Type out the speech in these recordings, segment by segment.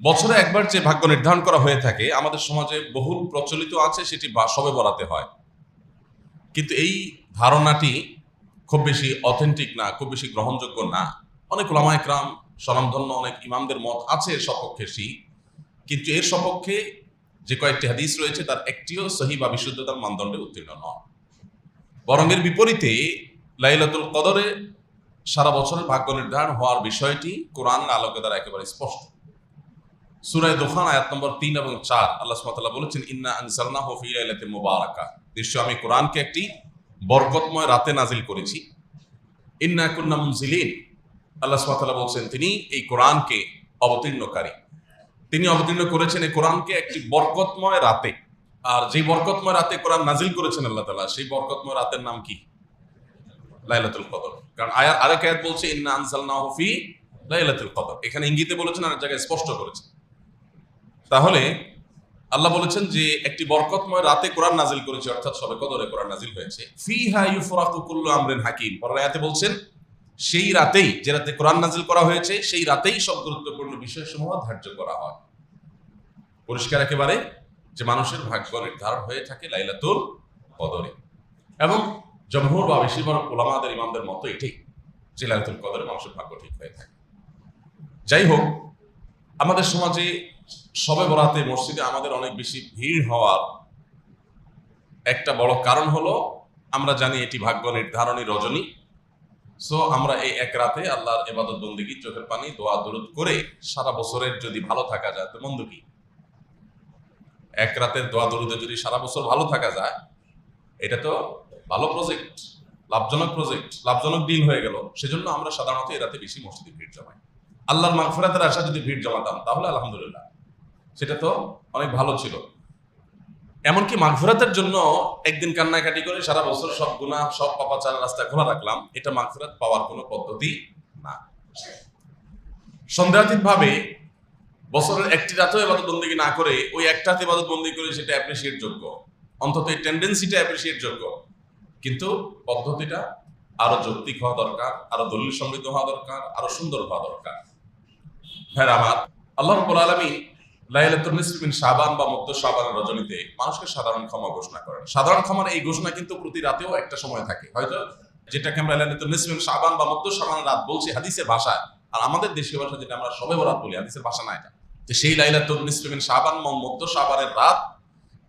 বছরে একবার যে ভাগ্য নির্ধারণ করা হয়ে থাকে, আমাদের সমাজে বহুল প্রচলিত আছে, সেটি সবে বরাতে হয়। কিন্তু এই ধারণাটি খুব বেশি অথেন্টিক না, খুব বেশি গ্রহণযোগ্য না। অনেক ওলামায়করাম স্বনামধন্য অনেক ইমামদের মত আছে এর সপক্ষে সেই কিন্তু এর সপক্ষে যে কয়েকটি হাদিস রয়েছে, তার একটিও সহি বা বিশুদ্ধতার মানদণ্ডে উত্তীর্ণ নয়। বরং এর বিপরীতে লাইলাতুল কদরে সারা বছরের ভাগ্য নির্ধারণ হওয়ার বিষয়টি কোরআন আলোকে দ্বারা একেবারে স্পষ্ট। সুরায় আয়াত নম্বর তিন এবং চার, আল্লাহ সুমাতাল্লাহ বলেছেন, ইন্না আনসালনা হফি লাইলাতে মুবারাকা। নিশ্চয় আমি কোরআনকে একটি বরকতময় রাতে নাজিল করেছি। ইন্না কুন্না মুনজিলিন। আল্লাহ সুমাতাল্লাহ বলছেন, তিনি এই কোরআনকে অবতীর্ণকারী। তিনি অবতীর্ণ করেছেন এই কোরআনকে একটি বরকতময় রাতে। আর যে বরকতময় রাতে কোরআন নাজিল করেছেন আল্লাহ তালা সেই বরকতময় রাতের নাম কি? লাইলাতুল কদর। কারণ আয়ার আরেক আয়াত বলছে, ইন্না আনসালনাহু ফি লাইলাতুল কদর। এখানে ইঙ্গিতে বলেছেন আর জায়গায় স্পষ্ট করেছেন। তাহলে আল্লাহ বলেছেন যে একটি বরকতময় রাতে কোরআন নাজিল করেছে, অর্থাৎ সবে কদরে কোরআন নাজিল হয়েছে। ফি হা ইউফরাকু কুল্লু আমরিন হাকিম। আয়াতে বলছেন, সেই রাতেই যে রাতে কোরআন নাজিল করা হয়েছে, সেই রাতেই সব গুরুত্বপূর্ণ বিষয়সমূহ ধার্য করা হয়। পরিষ্কার একেবারে যে মানুষের ভাগ্য নির্ধারণ হয়ে থাকে লাইলাতুল কদরে। এবং জমহুর বা বেশিরভাগ ওলামাদের ইমামদের মতো এটাই যে লাইলাতুল কদরে মানুষের ভাগ্য ঠিক হয়ে থাকে। যাই হোক, আমাদের সমাজে সবে বরাতে মসজিদে আমাদের অনেক বেশি ভিড় হওয়ার একটা বড় কারণ হলো, আমরা জানি এটি ভাগ্য নির্ধারণী রজনী। সো আমরা এই এক রাতে আল্লাহর এবাদত বন্দিগি চোখের পানি, দোয়া, দরুদ করে সারা বছরের যদি ভালো থাকা যায়, তো মন্দ কি? এক রাতের দোয়া, দরুদে যদি সারা বছর ভালো থাকা যায়, এটা তো ভালো প্রজেক্ট লাভজনক প্রজেক্ট লাভজনক ডিল হয়ে গেল। সেজন্য আমরা সাধারণত এ রাতে বেশি মসজিদে ভিড় জমাই। আল্লাহর মাগফিরাতের আশা যদি ভিড় জমাতাম, তাহলে আলহামদুলিল্লাহ। সেটা তো অনেক ভালো ছিল। এমনকি মাগফিরাতের জন্য একদিন কান্নাকাটি করে সারা বছর সব গুনাহ, সব পাপাচার রাস্তা খোলা রাখলাম, এটা মাগফিরাত পাওয়ার কোনো পদ্ধতি না। সন্দেহাতীত ভাবে বছরের একটি রাতেও এবাদত বন্দিকে না করে ওই একটাতে এবাদত বন্দি করে সেটা অ্যাপ্রিসিয়েট যোগ্য। অন্তত এই টেন্ডেন্সিটা অ্যাপ্রিসিয়েট যোগ্য। কিন্তু পদ্ধতিটা আরও যৌক্তিক হওয়া দরকার, আরও দলিল সমৃদ্ধ হওয়া দরকার, আরও সুন্দর হওয়া দরকার। হ্যাঁ আমার আল্লাহ রব্বুল আলামিন লাইলাতুল নিসফিন শাবান বা শাবানের রজনীতে মানুষকে সাধারণ ক্ষমা ঘোষণা করেন। সাধারণ ক্ষমার এই ঘোষণা কিন্তু প্রতি রাতেও একটা সময় থাকে। হয়তো আমরা লাইলাতুল নিসফিন শাবান বা রাত বলছি হাদিসের আর আমাদের ভাষা যেটা আমরা সবে বরাত বলি, হাদিসের ভাষা না এটা। যে সেই লাইলাতুল নিসফিন শাবান বা শাবানের রাত,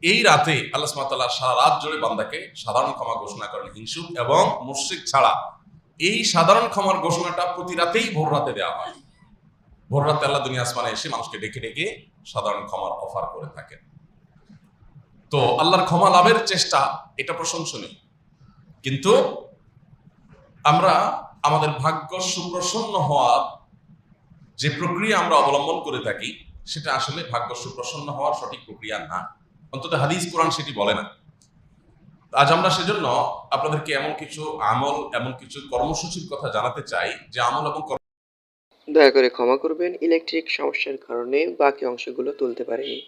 এই রাতে আল্লাহ সুবহানাহু সারা রাত জুড়ে বান্দাকে সাধারণ ক্ষমা ঘোষণা করেন হিংসুক এবং মুশরিক ছাড়া। এই সাধারণ ক্ষমার ঘোষণাটা প্রতি রাতেই ভোর রাতে দেওয়া হয়। ভোর রাতে আল্লাহ দুনিয়া আসমানে এসে মানুষকে ডেকে ডেকে সাধারণ ক্ষমার অফার করে থাকেন তো আল্লাহর ক্ষমা লাভের চেষ্টা, এটা প্রশংসনীয়। কিন্তু আমরা আমাদের ভাগ্য সুপ্রসন্ন হওয়ার যে প্রক্রিয়া আমরা অবলম্বন করে থাকি, সেটা আসলে ভাগ্য সুপ্রসন্ন হওয়ার সঠিক প্রক্রিয়া না। অন্তত হাদিস, কোরআন সেটি বলে না। আজ আমরা সেজন্য আপনাদেরকে এমন কিছু আমল, এমন কিছু কর্মসূচির কথা জানাতে চাই, যে আমল এবং দয়া করে ক্ষমা করবেন, ইলেকট্রিক সমস্যার কারণে বাকি অংশগুলো তুলতে পারিনি।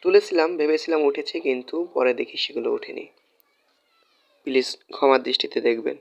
তুলেছিলাম, ভেবেছিলাম উঠেছে, কিন্তু পরে দেখি সেগুলো ওঠেনি। প্লিজ, ক্ষমার দৃষ্টিতে দেখবেন।